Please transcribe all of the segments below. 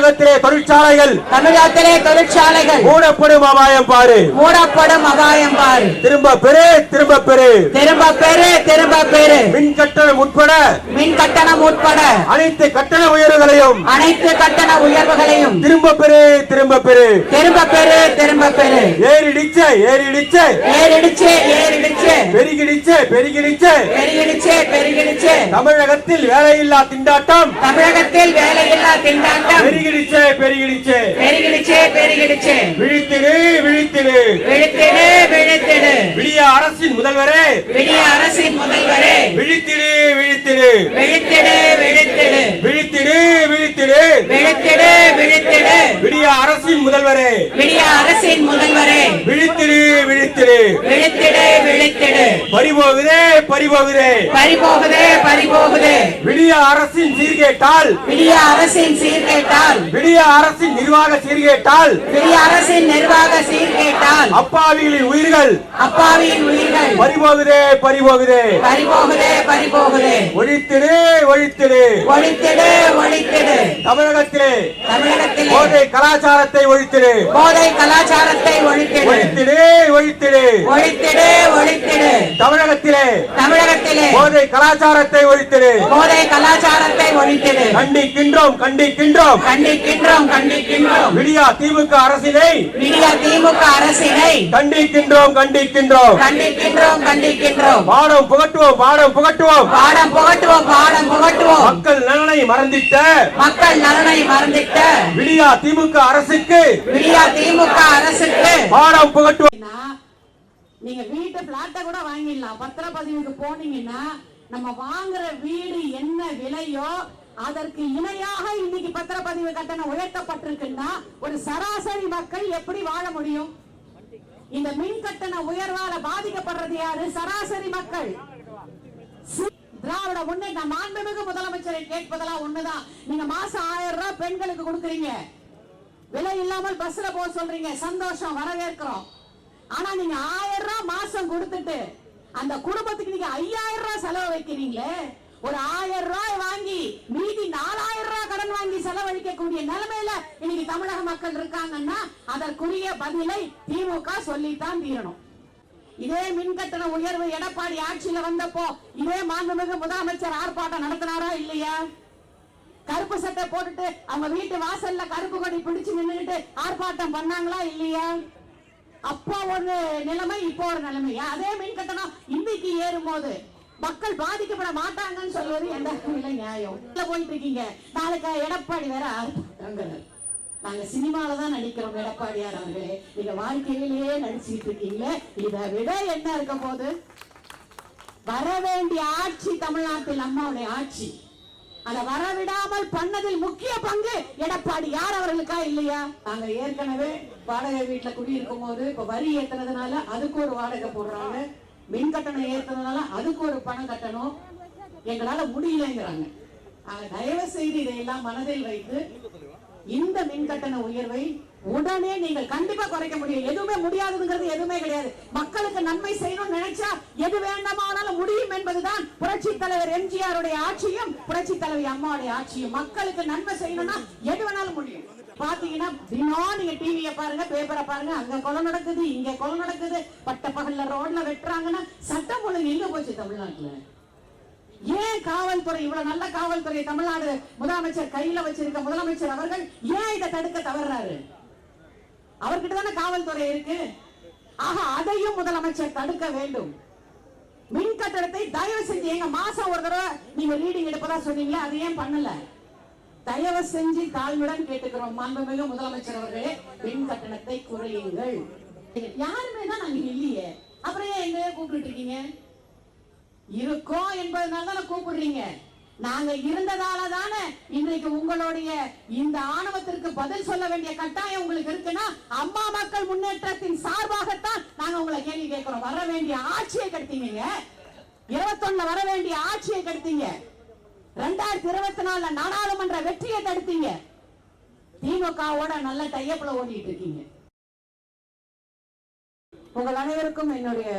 தமிழகத்திலே தொழிற்சாலைகள் தமிழகத்திலே தொழிற்சாலைகள் மூடப்படும் அபாயம் பாரு. மூடப்படும் அபாயம் பாரு. திரும்ப பெரு திரும்ப பெரு திரும்ப பெரு திரும்ப பெரு மின் கட்டணம் உட்பட மின் கட்டணம் உட்பட அனைத்து கட்டண உயர்வுகளையும் அனைத்து கட்டண உயர்வுகளையும் திரும்ப பெரு திரும்ப பெரு திரும்ப பெரு திரும்ப பெரு ஏறிடிச்ச ஏறிடிச்ச. ஏறிடுச்சு ஏறிடுச்சு. பெருகிடிச்ச பெருகிடிச்ச. பெருகிடுச்சு பெருகிடுச்சு. தமிழகத்தில் வேலையில்லா திண்டாட்டம். தமிழகத்தில் வேலையில்லா திண்டாட்டம். பெருகிடிச்ச பெருகிடிச்ச. பெருகிடுச்சு பெருகிடுச்சு. விழித்திடு விழித்திடு. விழுத்திடு விழுத்திடு. விடிய அரசின் முதல்வரே. விடிய அரசின் முதல்வரே. விழித்திடு விழித்திடு. விழுத்திடு விழுத்திடு. விழித்திடு விழித்திடு. விழுத்திடு விழுத்திடு. விடிய அரசின் முதல்வரே. விடிய அரசின் முதல்வரே. விழித்திடு விழித்திடு. விழுத்திடு விழுத்திடு. பறிபோகுதே பறிபோகுதே. பறிபோகுதே பறிபோகுதே. விடிய அரசின் சீர்கேட்டால். விடிய அரசின் சீர்கேட்டால். விடிய அரசின் நிர்வாக சீர்கேட்டால். விடிய அரசின் நிர்வாக சீர்கேட்டால். அப்பாவிகளின் உயிர்கள். அப்பாவியின் உயிர்கள். பறிபோகுதே பறிபோகுதே. பறிபோகுதே பறிபோகுதே. ஒழித்திடு ஒழித்திடு. ஒழித்திடு ஒழித்திடு. தமிழகத்திலே. தமிழகத்திலே. போதை கலாச்சாரத்தை ஒழித்திடு. போதை கலாச்சாரத்தை ஒழித்திடு. ஒழித்திடு ஒழித்திடு. ஒழித்திடு. ஒழித்திடு தமிழகத்திலே தமிழகத்திலே போதை கலாச்சாரத்தை ஒழித்திடு. போதை கலாச்சாரத்தை ஒழித்திடு. கண்டிக்கின்றோம் கண்டிக்கின்றோம். கண்டிக்கின்றோம் கண்டிக்கின்றோம். விடியா திமுக அரசினை விடிய திமுக அரசினை கண்டிக்கின்றோம் கண்டிக்கின்றோம். கண்டிக்கின்றோம் கண்டிக்கின்றோம். பாடம் புகட்டுவோம் பாடம் புகட்டுவோம். பாடம் புகட்டுவோம் பாடம் புகட்டுவோம். மக்கள் நலனை மறந்திட்ட. மக்கள் நலனை மறந்திட்ட. விடியா திமுக அரசுக்கு விடிய திமுக அரசுக்கு பாடம் புகட்டுவோம். நீங்க வீட்டு பிளாட்டை கூட வாங்கிடலாம். பத்திரப்பதிவுக்கு போனீங்கன்னா நம்ம வாங்குற வீடு என்ன விலையோ அதற்கு இணையாக இன்னைக்கு பத்திரப்பதிவு கட்டணம் உயர்த்தப்பட்டிருக்குன்னா ஒரு சராசரி மக்கள் எப்படி வாழ முடியும்? இந்த மின் கட்டண உயர்வால பாதிக்கப்படுறது யாரு? சராசரி மக்கள். திராவிட திராவிட முன்னேற்ற மாண்புமிகு முதலமைச்சரை கேட்பதெல்லாம் ஒண்ணுதான். நீங்க மாசம் ஆயிரம் ரூபாய் பெண்களுக்கு கொடுக்குறீங்க. விலை இல்லாமல் பஸ்ல போக சொல்றீங்க. சந்தோஷம் வரவேற்கிறோம். ஆனா நீங்க ஆயிரம் ரூபாய் மாசம் கொடுத்துட்டு அந்த குடும்பத்துக்கு நீங்க ஐயாயிரம் ரூபாய் செலவு வைக்கிறீங்களே ஒரு ஆயிரம் ரூபாய் வாங்கி மீதி நாலாயிரம் ரூபாய் கடன் வாங்கி செலவழிக்கக்கூடிய நிலைமையில இன்னைக்கு தமிழக மக்கள் இருக்காங்கன்னா அதற்குரிய பதிலை திமுக சொல்லித்தான் தீரணும். இதே மின்கட்டண உயர்வு எடப்பாடி ஆட்சியில வந்தப்போ இதே மாண்புமிகு முதலமைச்சர் ஆர்ப்பாட்டம் நடத்தினாரா இல்லையா? கருப்பு சட்டை போட்டுட்டு அவங்க வீட்டு வாசல்ல கருப்பு கொடி பிடிச்சு நின்றுட்டு ஆர்ப்பாட்டம் பண்ணாங்களா இல்லையா? அப்போ ஒரு நிலைமை இப்போ ஒரு நிலைமை. அதே மின் கட்டணம் இன்னைக்கு ஏறும் போது மக்கள் பாதிக்கப்பட மாட்டாங்கன்னு சொல்வது எந்த நியாயம்? போயிட்டு இருக்கீங்க? நாளைக்கு எடப்பாடி வேற நாங்க சினிமால தான் நடிக்கிறோம் எடப்பாடியார் அவர்களே. நீங்க வாழ்க்கையிலேயே நடிச்சுட்டு இருக்கீங்களே. இதை விட என்ன இருக்க போது வர வேண்டிய ஆட்சி தமிழ்நாட்டில் அம்மாவுடைய ஆட்சி. அதை வரவிடாமல் பண்ணதில் முக்கிய பங்கு எடப்பாடி யார் அவர்களுக்கா இல்லையா? நாங்க ஏற்கனவே வாடகை வீட்டுல குடியிருக்கும் போது இப்ப வரி ஏத்துறதுனால அதுக்கு ஒரு வாடகை போடுறாங்க. மின் கட்டணம் ஏத்துறதுனால அதுக்கு ஒரு பணம் கட்டணும். எங்களால முடியலைங்கிறாங்க. தயவு செய்து இதையெல்லாம் மனதில் வைத்து இந்த மின் கட்டண உயர்வை உடனே நீங்கள் கண்டிப்பா குறைக்க முடியும். எதுவுமே முடியாதுங்கிறது எதுவுமே கிடையாது. மக்களுக்கு நன்மை செய்யணும்னு நினைச்சா எது வேண்டாமானாலும் முடியும் என்பதுதான் தலைவர் எம்ஜிஆர் உடைய ஆட்சியும் புரட்சி தலைவி அம்மாவுடைய ஆட்சியும். மக்களுக்கு நன்மை செய்யணும்னா எது வேணாலும் முடியும். பாத்தீங்கன்னா தினம் நீங்க டிவிய பாருங்க பேப்பரை பாருங்க. அங்க கொலை நடக்குது இங்க கொலை நடக்குது. பட்ட பகல்ல ரோட்ல வெட்டுறாங்கன்னா சட்டம் ஒழுங்கு எங்க போச்சு தமிழ்நாட்டுல? ஏன் காவல்துறை இவ்வளவு நல்ல காவல்துறை தமிழ்நாடு முதலமைச்சர் கையில வச்சிருக்க முதலமைச்சர் அவர்கள் ஏன் இதை தடுக்க தவறாரு அவர்கிட்ட தானே காவல்துறை இருக்கு. ஆக அதையும் முதலமைச்சர் தடுக்க வேண்டும். மின் கட்டணத்தை தயவு செஞ்சு எங்க மாசம் ஒரு தடவை நீங்க ரீடிங் எடுப்பதா சொன்னீங்களா அது ஏன் பண்ணல? தயவு செஞ்சு தாழ்வுடன் கேட்டுக்கிறோம். மாண்புமிகு முதலமைச்சர் அவர்களே மின் கட்டணத்தை குறையுங்கள். யாருமே தான் நாங்க இல்லையே. அப்புறம் ஏன் எங்கேயே கூப்பிட்டு இருக்கீங்க? இருக்கோம் என்பதனால தானே கூப்பிடுறீங்க. நாங்க இருந்ததால தானே இன்றைக்கு உங்களுடைய இந்த ஆணவத்திற்கு பதில் சொல்ல வேண்டிய கட்டாயம் உங்களுக்கு இருக்குன்னா அம்மா மக்கள் முன்னேற்றத்தின் சார்பாகத்தான் நாங்க உங்களை கேள்வி கேட்கிறோம். வர வேண்டிய ஆட்சியை கெடுத்தீங்க. இருபத்தொன்னுல வர வேண்டிய ஆட்சியை கெடுத்தீங்க. ரெண்டாயிரத்தி இருபத்தி நாலுல நாடாளுமன்ற வெற்றியை தடுத்தீங்க. திமுகவோட நல்ல டையப்புல ஓடிட்டு இருக்கீங்க. உங்கள் அனைவருக்கும் என்னுடைய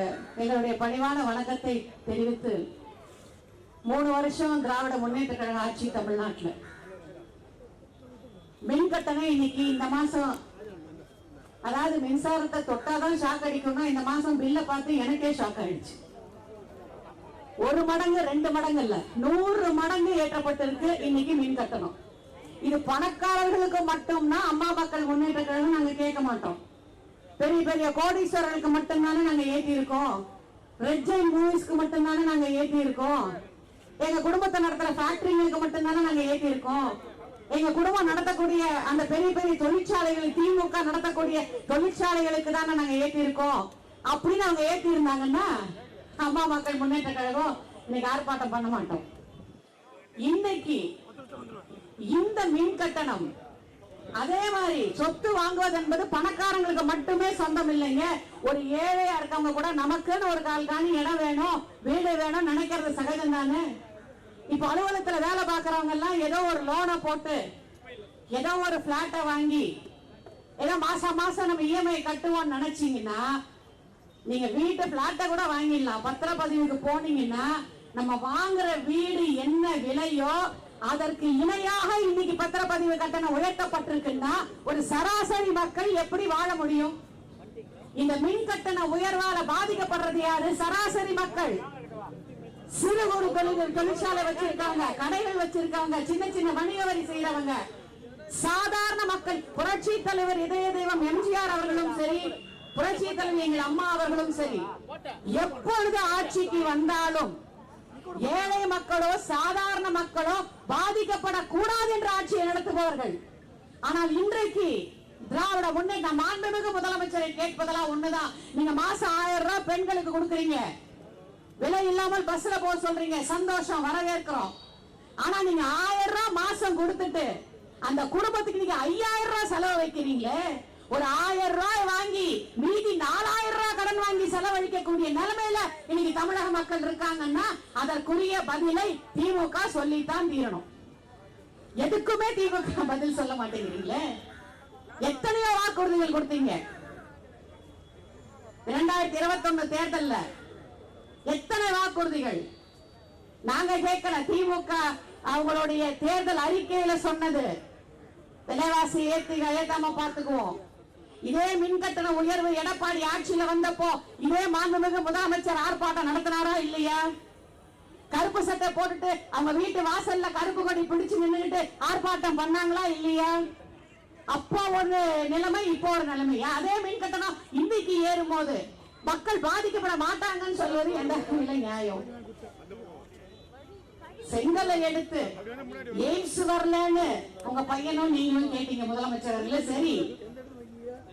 எங்களுடைய பணிவான வணக்கத்தை தெரிவித்து மூணு வருஷம் திராவிட முன்னேற்ற கழக ஆட்சி தமிழ்நாட்டில். மின் கட்டணம் இன்னைக்கு இந்த மாசம் அதாவது மின்சாரத்தை தொட்டாதான் ஷாக் அடிக்கணும் இந்த மாசம் பில்ல பார்த்து எனக்கே ஷாக் ஆயிடுச்சு. ஒரு மடங்கு ரெண்டு மடங்கு இல்ல நூறு மடங்கு ஏற்றப்பட்டிருக்கு இன்னைக்கு மின் கட்டணம். இது பணக்காரர்களுக்கு மட்டும்னா அம்மா மக்கள் முன்னேற்ற கழகம் நாங்க கேட்க மாட்டோம். பெரிய பெரிய கோடீஸ்வரர்களுக்கு மட்டும்தானே நாங்க ஏத்தி இருக்கோம் ரெட் ஜெயின் மூவிஸ்க்கு மட்டும்தானே நாங்க ஏத்தி இருக்கோம் எங்க குடும்பத்தை நடத்துற ஃபேக்டரிங்களுக்கு மட்டும்தானே நாங்க ஏற்றி இருக்கோம் எங்க குடும்பம் நடத்தக்கூடிய அந்த பெரிய பெரிய தொழிற்சாலைகள் திமுக நடத்தக்கூடிய தொழிற்சாலைகளுக்கு தானே நாங்க ஏற்றி இருக்கோம் அப்படின்னு அவங்க ஏற்றி இருந்தாங்கன்னா அம்மா மக்கள் முன்னேற்ற கழகம் இன்னைக்கு ஆர்ப்பாட்டம் பண்ண மாட்டோம். இன்னைக்கு இந்த மின் கட்டணம் அதே மாதிரி சொத்து வாங்குவது என்பது பணக்காரங்களுக்கு மட்டுமே சொந்தம் இல்லைங்க. ஒரு ஏழையா இருக்கவங்க கூட நமக்குன்னு ஒரு கால் காணி இடம் வேணும் வீடு வேணும் நினைக்கிறது சகஜம் தானே இப்ப அலுவலகத்துல வேலை பாக்குறவங்க எல்லாம் ஏதோ ஒரு லோனை போட்டு ஏதோ ஒரு பிளாட்டை வாங்கி ஏதோ மாசம் மாசம் நம்ம இஎம்ஐ கட்டுவோம்னு நினைச்சீங்கன்னா நீங்க வீட்டு பிளாட்டை கூட வாங்கிடலாம். பத்திரப்பதிவுக்கு போனீங்கன்னா நம்ம வாங்குற வீடு என்ன விலையோ அதற்கு இணையாக இன்னைக்கு பத்திரப்பதிவு கட்டணம் உயர்த்தப்பட்டிருக்குன்னா ஒரு சராசரி மக்கள் எப்படி வாழ முடியும்? இந்த மின் கட்டண உயர்வால பாதிக்கப்படுறது யாரு? சராசரி மக்கள். சிறு ஒரு தொழில் தொழிற்சாலை வச்சிருக்காங்க கடைகள் வச்சிருக்காங்க சின்ன சின்ன வணிக வரி செய்யறவங்க சாதாரண மக்கள் புரட்சி தலைவர் இதய தெய்வம் எம்ஜிஆர் அவர்களும் சரி புரட்சி தலைவர் எங்கள் அம்மா அவர்களும் சரி எப்பொழுது ஆட்சிக்கு வந்தாலும் ஏழை மக்களோ சாதாரண மக்களோ பாதிக்கப்படக்கூடாது என்ற ஆட்சியை நடத்துபவர்கள். ஆனால் இன்றைக்கு திராவிட முன்னேற்ற மாண்புமிகு முதலமைச்சரை கேட்பதெல்லாம் ஒண்ணுதான். நீங்க மாசம் ஆயிரம் ரூபாய் பெண்களுக்கு கொடுக்குறீங்க. விலை இல்லாமல் பஸ்ல போக சொல்றீங்க. சந்தோஷம் வரவேற்கிறோம். ஆனா நீங்க ஆயிரம் ரூபாய் மாசம் கொடுத்துட்டு அந்த குடும்பத்துக்கு நீங்க ஐயாயிரம் ரூபாய் செலவு வைக்கிறீங்களே ஒரு ஆயிரம் ரூபாய் வாங்கி மீதி நாலாயிரம் ரூபாய் கடன் வாங்கி செலவழிக்கக்கூடிய நிலைமையில இன்னைக்கு தமிழக மக்கள் இருக்காங்கன்னா அதற்குரிய பதிலை திமுக சொல்லித்தான் தீரணும். எதுக்குமே திமுக பதில் சொல்ல மாட்டேங்கிறீங்களே? எத்தனையோ வாக்குறுதிகள் கொடுத்தீங்க. இரண்டாயிரத்தி இருபத்தி ஒண்ணு தேர்தல்ல எத்தனை வாக்குறுதிகள்? நாங்க கேட்கல திமுக அவங்களுடைய தேர்தல் அறிக்கையில சொன்னது. விலைவாசி ஏத்தி ஏத்தாம பார்த்துக்குவோம். இதே மின்கட்டண உயர்வு எடப்பாடி ஆட்சியில வந்தப்போ இதே மாண்புமிகு முதலமைச்சர் ஆர்ப்பாட்டம் நடத்தினாரா இல்லையா? கருப்பு சட்டை போட்டுட்டு அவங்க வீட்டு வாசல்ல கருப்பு கொடி பிடிச்சு நின்னுகிட்டு ஆர்ப்பாட்டம் பண்ணாங்களா இல்லையா? அப்போ ஒரு நிலைமை இப்போ ஒரு நிலைமை. அதே மின் கட்டணம் இன்னைக்கு ஏறும் போது மக்கள் பாதிக்கப்பட மாட்டாங்கன்னு சொல்வது எந்த நியாயம். செங்கலை எடுத்து எய்ம்ஸ் வரலன்னு உங்க பையனும் நீங்களும் கேட்டீங்க முதலமைச்சர் இல்ல சரி.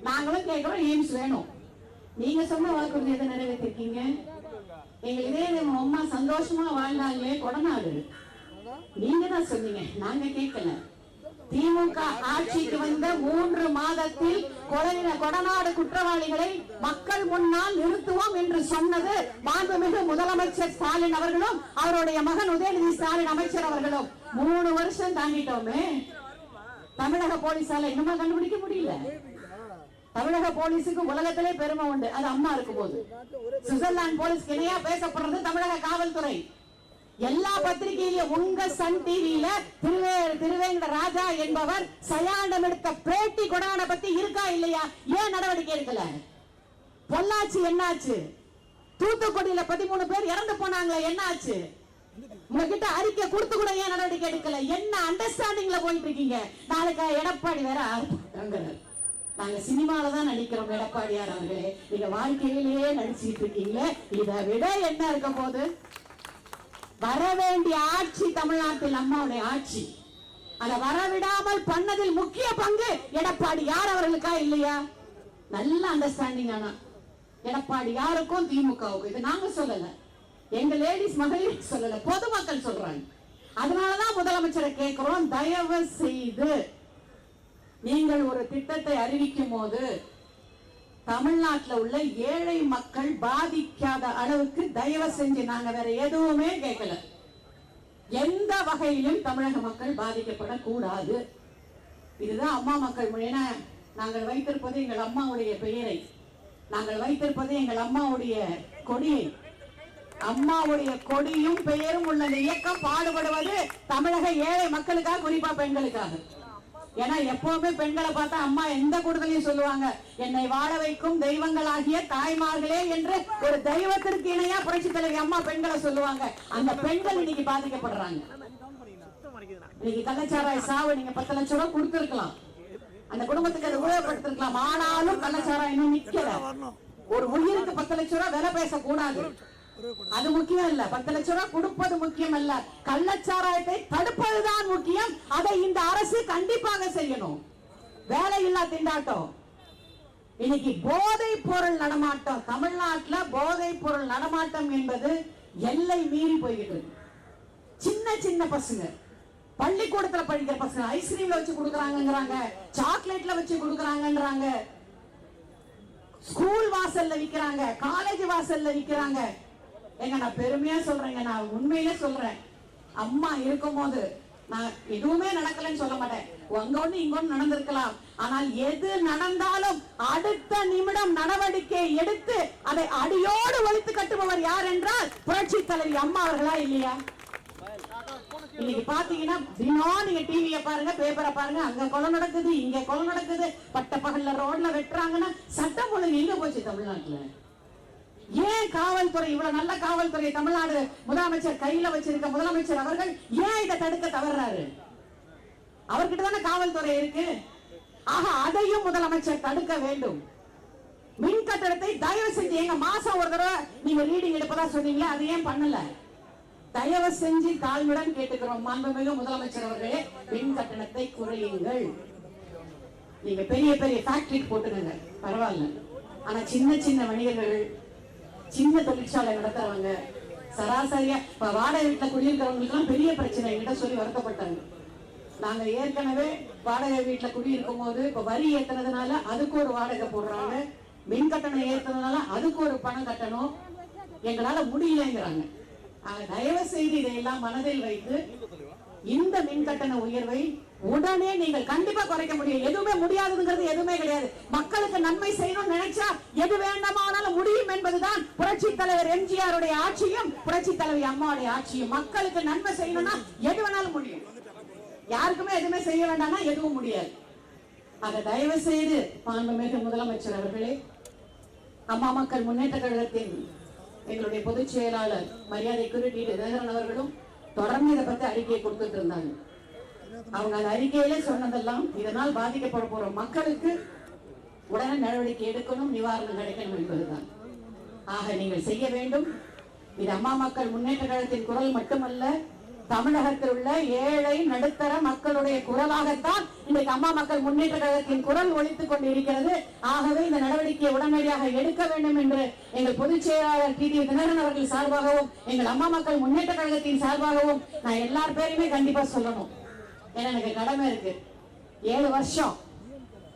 நாங்களும் கேட்கிறோம் எய்ம்ஸ் வேணும். நீங்க சொன்ன வாக்குறுதி எதை நிறைவேற்றிருக்கீங்க? எங்க இதே அம்மா சந்தோஷமா வாழ்ந்தாங்களே கொடநாடு. நீங்க தான் சொன்னீங்க நாங்க கேட்கல. திமுக ஆட்சிக்கு வந்த மூன்று மாதத்தில் கொடநாடு குற்றவாளிகளை மக்கள் முன்னால் நிறுத்துவோம் என்று சொன்னது மாண்புமிகு முதலமைச்சர் ஸ்டாலின் அவர்களும் அவருடைய மகன் உதயநிதி ஸ்டாலின் அமைச்சர் அவர்களும். மூணு வருஷம் தாண்டிட்டோமே. தமிழக போலீசால இன்னுமா கண்டுபிடிக்க முடியல? தமிழக போலீஸுக்கு உலகத்திலே பெருமை உண்டு. அது அம்மா இருக்கும் போது. சுவிட்சர்லாந்து போலீஸ் இணையா பேசப்படுறது தமிழக காவல்துறை. எல்லா பத்திரிகையிலும் உங்க சன் டிவியில திருவே திருவேங்கட ராஜா என்பவர் சயாண்டம் எடுத்த பேட்டி கொடான பத்தி இருக்கா இல்லையா? ஏன் நடவடிக்கை எடுக்கல? பொள்ளாச்சி என்னாச்சு? தூத்துக்குடியில பதிமூணு பேர் இறந்து போனாங்களே என்னாச்சு? உங்ககிட்ட அறிக்கை கொடுத்து கூட ஏன் நடவடிக்கை எடுக்கல? என்ன அண்டர்ஸ்டாண்டிங்ல போயிட்டு இருக்கீங்க? நாளைக்கு எடப்பாடி வேற நாங்க சினிமால தான் நடிக்கிறோம் எடப்பாடியார் அவர்களே. நீங்க வாழ்க்கையிலேயே நடிச்சிட்டு இருக்கீங்களே. இதை விட என்ன இருக்க போகுது? வர வேண்டிய ஆட்சி தமிழ்நாட்டில் அம்மாவுடைய ஆட்சி. அதை வரவிடாமல் பண்ணதில் முக்கிய பங்கு எடப்பாடி யார் அவர்களுக்கா இல்லையா? நல்ல அண்டர்ஸ்டாண்டிங் ஆனா. எடப்பாடி யாருக்கும் திமுகவுக்கும் இது நாங்க சொல்லல. எங்க லேடிஸ் மகளிர் சொல்லல பொதுமக்கள் சொல்றாங்க. அதனாலதான் முதலமைச்சரை கேட்கிறோம் தயவு செய்து. நீங்கள் ஒரு திட்டத்தை அறிவிக்கும் போது தமிழ்நாட்டில் உள்ள ஏழை மக்கள் பாதிக்காத அளவுக்கு தயவு செஞ்சு நாங்க வேற எதுவுமே கேட்கல எந்த வகையிலும் தமிழக மக்கள் பாதிக்கப்படக்கூடாது. இதுதான் அம்மா மக்கள் மொழி. நாங்கள் வைத்திருப்பது எங்கள் அம்மாவுடைய பெயரை. நாங்கள் வைத்திருப்பது எங்கள் அம்மாவுடைய கொடியை. அம்மாவுடைய கொடியும் பெயரும் உள்ள இயக்கம் பாடுபடுவது தமிழக ஏழை மக்களுக்காக குறிப்பா பெண்களுக்காக. ஏன்னா எப்பவுமே பெண்களை பார்த்தா அம்மா எந்த கூடுதலையும் சொல்லுவாங்க. என்னை வாழ வைக்கும் தெய்வங்களாகிய தாய்மார்களே என்று ஒரு தெய்வத்திற்கு இணையா புரட்சி தலைவி அம்மா பெண்களை சொல்லுவாங்க. அந்த பெண்கள் இன்னைக்கு பாதிக்கப்படுறாங்க. இன்னைக்கு கள்ளச்சாராய சாவு நீங்க பத்து லட்சம் ரூபாய் கொடுத்திருக்கலாம். அந்த குடும்பத்துக்கு அதை உபயோகப்படுத்திருக்கலாம். ஆனாலும் கள்ளச்சாராயம் இன்னும் நிக்கல. ஒரு உயிருக்கு பத்து லட்சம் ரூபாய் விலை பேசக்கூடாது. அது முக்கியம் இல்ல. பத்து லட்சம் ரூபாய் கொடுப்பது முக்கியம் அல்ல கள்ளச்சாராயத்தை தடுப்பதுதான் முக்கியம். அதை இந்த அரசு கண்டிப்பாக செய்யணும். வேலையில்லா திண்டாட்டம். இன்னைக்கு போதை பொருள் நடமாட்டம். தமிழ்நாட்டுல போதை பொருள் நடமாட்டம் என்பது எல்லை மீறி போய்கிட்டு இருக்கு. சின்ன சின்ன பசங்க. பள்ளிக்கூடத்துல படிக்கிற பசங்க. ஐஸ்கிரீம்ல வச்சு கொடுக்குறாங்கிறாங்க சாக்லேட்ல வச்சு கொடுக்குறாங்கன்றாங்க ஸ்கூல் வாசல்ல விக்கிறாங்க. காலேஜ் வாசல்ல விக்கிறாங்க. ஏங்க நான் பெருமையா சொல்றேங்க நான் உண்மையிலே சொல்றேன். அம்மா இருக்கும்போது நான் எதுவுமே நடக்கலைன்னு சொல்ல மாட்டேன். அங்க ஒண்ணு இங்க ஒண்ணு நடந்திருக்கலாம். ஆனால் எது நடந்தாலும் அடுத்த நிமிடம் நடவடிக்கை எடுத்து அதை அடியோடு ஒழித்து கட்டுபவர் யார் என்றால் புரட்சி தலைவி அம்மா அவர்களா இல்லையா? இன்னைக்கு பாத்தீங்கன்னா தினம் நீங்க டிவிய பாருங்க பேப்பரை பாருங்க அங்க கொலை நடக்குது இங்க கொலை நடக்குது. பட்ட பகல்ல ரோட்ல வெட்டுறாங்கன்னா சட்டம் ஒழுங்கு எங்க போச்சு தமிழ்நாட்டுல? ஏன் காவல்துறை இவ்வளவு நல்ல காவல்துறை தமிழ்நாடு முதலமைச்சர் கையில வச்சிருக்க முதலமைச்சர் அவர்கள் ஏன் இதை தடுக்க தவறாரு அவர்கிட்ட தானே காவல்துறை இருக்கு. ஆக அதையும் முதலமைச்சர் தடுக்க வேண்டும். மின் கட்டணத்தை தயவு செஞ்சு எங்க மாசம் ஒரு தடவை நீங்க ரீடிங் எடுப்பதா சொன்னீங்களே அது ஏன் பண்ணல? தயவு செஞ்சு தாழ்வுடன் கேட்டுக்கிறோம். மாண்புமிகு முதலமைச்சர் அவர்களே மின் கட்டணத்தை குறையுங்கள். நீங்க பெரிய பெரிய ஃபேக்டரி போட்டுக்கங்க. பரவாயில்ல. ஆனா சின்ன சின்ன வணிகர்கள் சின்ன தொழிற்சாலை நடத்துறவங்க சராசரியா இப்ப வாடகை வீட்டுல குடியிருக்கிறவங்களுக்கு எல்லாம் பெரிய பிரச்சனை என்கிட்ட சொல்லி வருத்தப்பட்டாங்க. நாங்க ஏற்கனவே வாடகை வீட்டுல குடியிருக்கும் போது இப்ப வரி ஏத்துனதுனால அதுக்கு ஒரு வாடகை போடுறாங்க. மின் கட்டணம் ஏத்துனதுனால அதுக்கு ஒரு பணம் கட்டணும். எங்களால முடியலைங்கிறாங்க. தயவு செய்து இதையெல்லாம் மனதில் வைத்து இந்த மின் கட்டண உயர்வை உடனே நீங்கள் கண்டிப்பா குறைக்க முடியும். எதுவுமே முடியாதுங்கிறது எதுவுமே கிடையாது. மக்களுக்கு நன்மை செய்யணும்னு நினைச்சா எது வேண்டாமானாலும் முடியும் என்பதுதான் புரட்சி தலைவர் எம்ஜிஆர் உடைய ஆட்சியும் புரட்சி தலைவர் அம்மாவுடைய ஆட்சியும். மக்களுக்கு நன்மை செய்யணும்னா எது வேணாலும் முடியும். யாருக்குமே எதுவுமே செய்ய வேண்டாம்னா எதுவும் முடியாது. அத தயவு செய்து மாண்புமிகு முதலமைச்சர் அவர்களே அம்மா மக்கள் முன்னேற்ற கழகத்தின் எங்களுடைய பொதுச் செயலாளர் மரியாதைக்குரிய டி தினகரன் அவர்களும் தொடர்ந்து இதை பத்தி அறிக்கையை கொடுத்துட்டு இருந்தாங்க. அவங்க அந்த அறிக்கையிலே சொன்னதெல்லாம் இதனால் பாதிக்கப்பட போற மக்களுக்கு உடனே நடவடிக்கை எடுக்கணும் நிவாரணம் கிடைக்கணும் என்பதுதான். ஆக நீங்கள் செய்ய வேண்டும். இது அம்மா மக்கள் முன்னேற்ற கழகத்தின் குரல் மட்டுமல்ல தமிழகத்தில் உள்ள ஏழை நடுத்தர மக்களுடைய குரலாகத்தான் இன்றைக்கு அம்மா மக்கள் முன்னேற்ற கழகத்தின் குரல் ஒழித்துக் கொண்டு இருக்கிறது ஆகவே இந்த நடவடிக்கையை உடனடியாக எடுக்க வேண்டும் என்று எங்கள் பொதுச் செயலாளர் டி டி. தினகரன் அவர்கள் சார்பாகவும் எங்கள் அம்மா மக்கள் முன்னேற்ற கழகத்தின் சார்பாகவும் நான் எல்லார் பேருமே கண்டிப்பா சொல்லணும். ஏன்னா எனக்கு கடமை இருக்கு. ஏழு வருஷம்.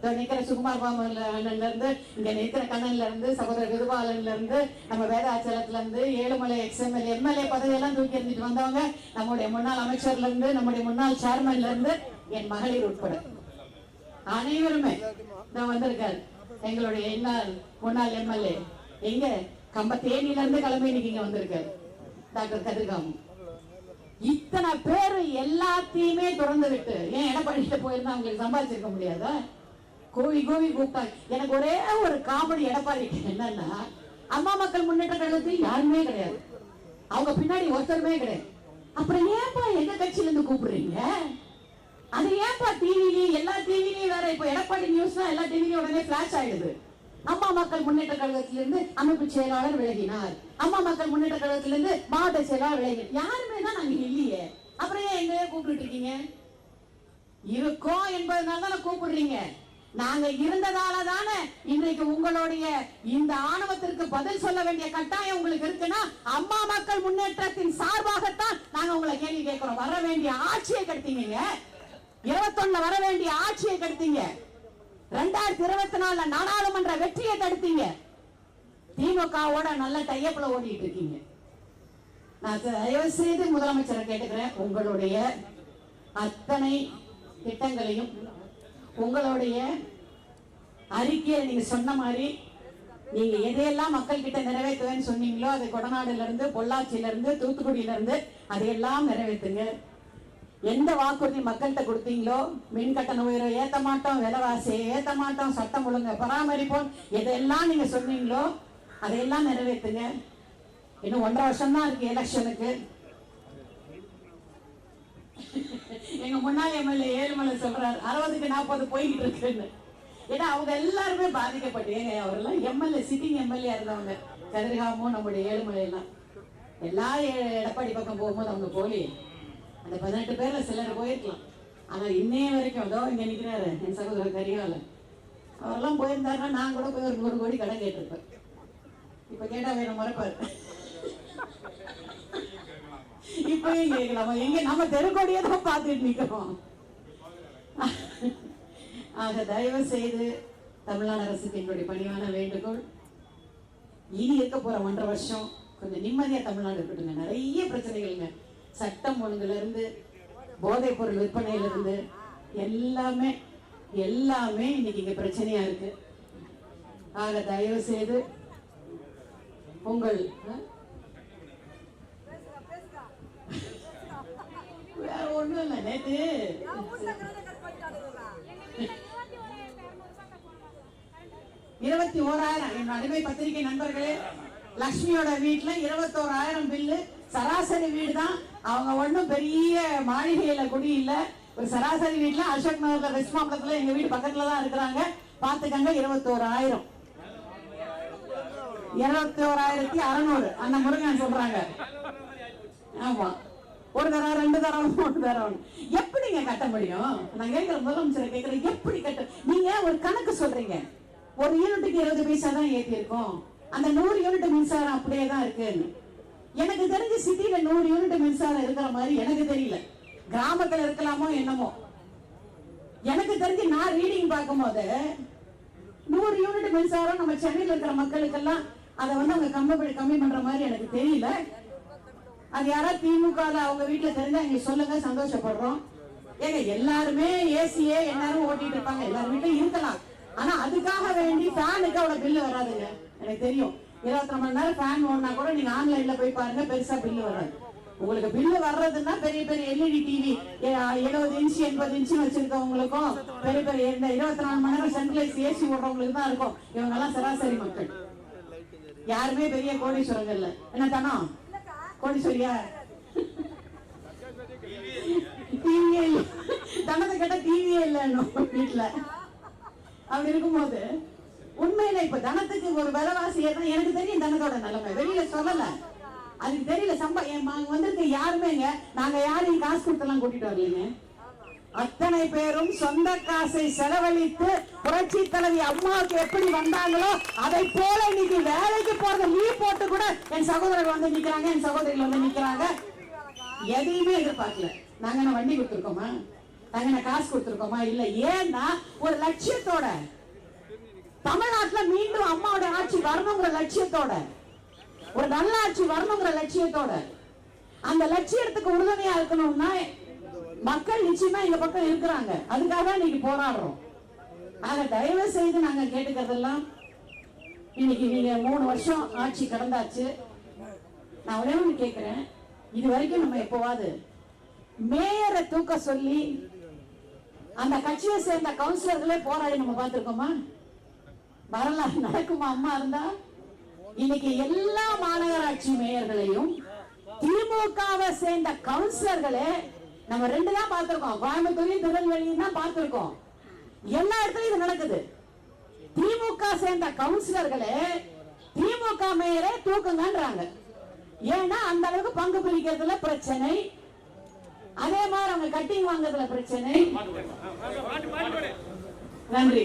நிக்கிற சுகுமார் பாமன்ல அண்ணன்ல இருந்து இங்க நிக்கிற கண்ணன்ல இருந்து சகோதரர் விருபாலன்ல இருந்து நம்ம வேதாச்சலத்துல இருந்து ஏழுமலை எக்ஸ்எம்எல் எம்எல்ஏ பதவியெல்லாம் தூக்கி இருந்துட்டு வந்தவங்க நம்முடைய முன்னாள் அமைச்சர்ல இருந்து நம்முடைய முன்னாள் சேர்மன்ல இருந்து என் மகளிர் உட்பட. அனைவருமே நான் வந்திருக்காரு. எங்களுடைய என்னால் முன்னாள் எம்எல்ஏ. எங்க? கம்ப தேனியில இருந்து கிளம்பி இன்னைக்கு இங்க வந்திருக்காரு. டாக்டர் கதிர்காமன் இத்தனை பேர் எல்லாத்தையுமே திறந்து விட்டு ஏன் எடப்பாடியிட்ட போயிருந்தா அவங்களுக்கு சம்பாதிச்சிருக்க முடியாதா? கோவி கோவி கூப்பிட்டாங்க. எனக்கு ஒரே ஒரு காமெடி எடப்பாடி என்னன்னா அம்மா மக்கள் முன்னேற்ற கழகத்தில் யாருமே கிடையாது. அவங்க பின்னாடி ஒருத்தருமே கிடையாது. அப்புறம் ஏன்பா எங்க கட்சியில இருந்து கூப்பிடுறீங்க? அது ஏன்பா டிவிலையும் எல்லா டிவிலையும் வேற இப்ப எடப்பாடி நியூஸ் தான் எல்லா டிவிலையும் உடனே பிளாஷ் ஆயிடுது. அம்மா மக்கள் முன்னேற்ற கழகத்திலிருந்து அமைப்பு செயலாளர் விலகினார். அம்மா மக்கள் முன்னேற்ற கழகத்திலிருந்து மாவட்ட செயலாளர் விலகினார். யாருமே தான் நாங்க இல்லையே. அப்புறம் ஏன் எங்களையே கூப்பிட்டு இருக்கீங்க? இருக்கோம் என்பதனால தானே கூப்பிடுறீங்க. நாங்க இருந்ததால தானே இன்றைக்கு உங்களுடைய இந்த ஆணவத்திற்கு பதில் சொல்ல வேண்டிய கட்டாயம் உங்களுக்கு இருக்குன்னா அம்மா மக்கள் முன்னேற்றத்தின் சார்பாகத்தான் நாங்க உங்களை கேள்வி கேட்கிறோம். வர வேண்டிய ஆட்சியை கெடுத்தீங்க இருபத்தொன்னுல வர வேண்டிய ஆட்சியை கெடுத்தீங்க. ரெண்டாயிரத்தி இருபத்தி நாலுல நாடாளுமன்ற வெற்றியை தடுத்தீங்க. திமுகவோட நல்ல டையப்ல ஓடிட்டு இருக்கீங்க. நான் தயவு செய்து முதலமைச்சரை கேட்டுக்கிறேன். உங்களுடைய அத்தனை திட்டங்களையும் உங்களுடைய அறிக்கையை நீங்க சொன்ன மாதிரி நீங்க எதையெல்லாம் மக்கள் கிட்ட நிறைவேற்றுவேன்னு சொன்னீங்களோ அது கொடநாடுல இருந்து பொள்ளாச்சியில இருந்து தூத்துக்குடியில இருந்து அதையெல்லாம் நிறைவேற்றுங்க. எந்த வாக்குறுதி மக்கள்கிட்ட கொடுத்தீங்களோ மின் கட்டண உயர்வை ஏற்ற மாட்டோம் விலைவாசி ஏற்ற மாட்டோம் சட்டம் ஒழுங்க பராமரிப்போம். எதெல்லாம் நீங்க சொன்னீங்களோ அதையெல்லாம் நிறைவேற்றுங்க. இன்னும் ஒன்றரை வருஷம் தான் இருக்கு எலெக்ஷனுக்கு. எங்க முன்னாள் எம்எல்ஏ ஏழுமலை சொல்றாரு அறுபதுக்கு நாற்பது போய்கிட்டு இருக்குன்னு. ஏன்னா அவங்க எல்லாருமே பாதிக்கப்பட்டு ஏங்க அவரெல்லாம் எம்எல்ஏ சிட்டிங் எம்எல்ஏ இருந்தவங்க. கதிர்காமும் நம்முடைய ஏழுமலை எல்லாம் எல்லா எடப்பாடி பக்கம் போகும்போது அவங்க போலி அந்த பதினெட்டு பேர்ல சிலர் போயிருக்கலாம். ஆனா இன்னைய வரைக்கும் அதோ இங்க நிக்கிறாரு என் சகோதரர் கரிகால அவரெல்லாம் போயிருந்தாருன்னா நான் கூட போய் ஒரு நூறு கோடி கடன் கேட்டிருப்பேன். இப்ப கேட்டா வேணும் மறப்பாரு. இப்பயும் கேட்கலாமா. எங்க நம்ம தெருக்கோடியே தான் பார்த்துட்டு நிக்கிறோம். ஆக தயவு செய்து தமிழ்நாடு அரசுக்கு என்னுடைய பணிவான வேண்டுகோள். இனி இருக்க போற ஒன்றரை வருஷம் கொஞ்சம் நிம்மதியா தமிழ்நாடு இருக்கட்டுங்க நிறைய பிரச்சனைகள்ங்க. சட்டம் ஒழுங்குலேருந்து போதைப் பொருள் விற்பனையில இருந்து எல்லாமே எல்லாமே இன்னைக்கு இங்க பிரச்சனையா இருக்கு. ஆக தயவு செய்து உங்கள் ஒன்றும் வேற ஒண்ணும் இல்ல இருபத்தி ஓராயிரம் என் அடிமை பத்திரிகை நண்பர்களே லக்ஷ்மியோட வீட்டில் இருபத்தோராயிரம் பில்லு சராசரி வீடு தான் அவங்க ஒண்ணும் பெரிய மாளிகையில குடி இல்லை ஒரு சராசரி வீட்டில் அசோக் நகர் வெஸ்ட் மாம்பலத்துல எங்க வீடு பக்கத்தில் தான் இருக்கிறாங்க. பார்த்துக்கங்க இருபத்தோராயிரம். இருபத்தி ஓராயிரத்தி அறநூறு. அந்த முருகன் சொல்றாங்க. ஆமா. ஒரு தரம் ரெண்டு தரம் மூணு தரம் எப்படிங்க கட்ட முடியும்? நான் கேட்கிற முதலமைச்சரை கேட்கிறேன் எப்படி கட்ட நீங்க ஒரு கணக்கு சொல்றீங்க. ஒரு யூனிட்டுக்கு இருபது பைசா தான் ஏத்தி இருக்கோம் அந்த நூறு யூனிட் மின்சாரம் அப்படியே தான் இருக்குன்னு. எனக்கு தெரிஞ்சு சிட்டியில நூறு யூனிட் மின்சாரம் இருக்கிற மாதிரி எனக்கு தெரியல. கிராமத்துல இருக்கலாமோ என்னமோ. எனக்கு தெரிஞ்சு நான் ரீடிங் பார்க்கும்போது நூறு யூனிட் மின்சாரம் நம்ம சென்னையில இருக்கிற மக்களுக்கெல்லாம் அதை வந்து அவங்க கம்மி கம்மி பண்ற மாதிரி எனக்கு தெரியல. அது யாராவது திமுக அவங்க வீட்டுல தெரிஞ்சா எங்க சொல்லுங்க சந்தோஷப்படுறோம். ஏங்க எல்லாருமே ஏசியே எல்லாரும் ஓட்டிட்டு இருப்பாங்க. எல்லாரும் வீட்லயும் இருக்கலாம். ஆனா அதுக்காக வேண்டி ஃபேனுக்கு அவ்வளவு பில்லு வராதுங்க. எனக்கு தெரியும். இருபத்தி மணி நேரம் ஃபேன் ஓடினா கூட நீங்க ஆன்லைன்ல போய் பாருங்க பெருசா பில்லு வராது. உங்களுக்கு பில்லு வர்றதுன்னா பெரிய பெரிய எல்இடி டிவி எழுபது இன்ச்சு எண்பது இன்ச்சு வச்சிருக்கவங்களுக்கும் பெரிய பெரிய இந்த இருபத்தி நாலு மணி நேரம் சென்ட்ரலைஸ் ஏசி ஓடுறவங்களுக்கு தான் இருக்கும். இவங்க எல்லாம் சராசரி மக்கள். யாருமே பெரிய கோடீஸ்வரங்க இல்ல. என்ன தானோ கோடீஸ்வரியா? டிவியே இல்ல. தனத்தை கேட்டா டிவியே இல்லைன்னு வீட்டுல அப்படி இருக்கும்போது உண்மையில இப்ப தனத்துக்கு ஒரு விலைவாசி ஏறினா எனக்கு தெரியும் தனத்தோட நிலைமை. வெளியில சொல்லல. அதுக்கு தெரியல சம்பா என் வந்திருக்க யாருமேங்க நாங்க யாரையும் காசு கொடுத்தெல்லாம் கூட்டிட்டு வரலீங்க. அத்தனை பேரும் சொந்த காசை செலவழித்து புரட்சி தலைவி அம்மாவுக்கு எப்படி வந்தாங்களோ அதை போல இன்னைக்கு வேலைக்கு போறது லீவ் போட்டு கூட என் சகோதரர் வந்து நிக்கிறாங்க என் சகோதரிகள் வந்து நிக்கிறாங்க. எதையுமே எதிர்பார்க்கல. நாங்க வண்டி கொடுத்துருக்கோமா? நாங்க காசு கொடுத்துருக்கோமா? இல்ல ஏன்னா ஒரு லட்சியத்தோட தமிழ்நாட்டுல மீண்டும் அம்மாவோட ஆட்சி வரணுங்கிற லட்சியத்தோட. ஒரு நல்ல ஆட்சி வரணுங்கிற லட்சியத்தோட. அந்த லட்சியத்துக்கு உறுதுணையா இருக்கணும்னா மக்கள் நிச்சயமா எங்க பக்கம் இருக்கிறாங்க. அதுக்காக தான் இன்னைக்கு போராடுறோம். ஆக தயவு செய்து நாங்க கேட்டுக்கிறதெல்லாம் இன்னைக்கு நீங்க மூணு வருஷம் ஆட்சி கடந்தாச்சு. நான் ஒரே ஒன்று கேட்கிறேன் இது வரைக்கும் நம்ம எப்போவாது மேயரை தூக்க சொல்லி அந்த கட்சியை சேர்ந்த கவுன்சிலர்களே போராடி நம்ம பார்த்துருக்கோமா? வரலாறு நடக்குமா? அம்மா இருந்தா? இன்னைக்கு எல்லா மாநகராட்சி மேயர்களையும் திமுகவை சேர்ந்த கவுன்சிலர்களே நம்ம ரெண்டு தான் பார்த்திருக்கோம். கோயம்புத்தூரையும் திருநெல்வேலியும் தான் பார்த்திருக்கோம். எல்லா இடத்துலயும் இது நடக்குது. திமுக சேர்ந்த கவுன்சிலர்களே திமுக மேயரே தூக்குங்கன்றாங்க. ஏன்னா அந்த அளவுக்கு பங்கு பிரிக்கிறதுல பிரச்சனை. அதே மாதிரி அவங்க கட்டிங் வாங்குறதுல பிரச்சனை. நன்றி.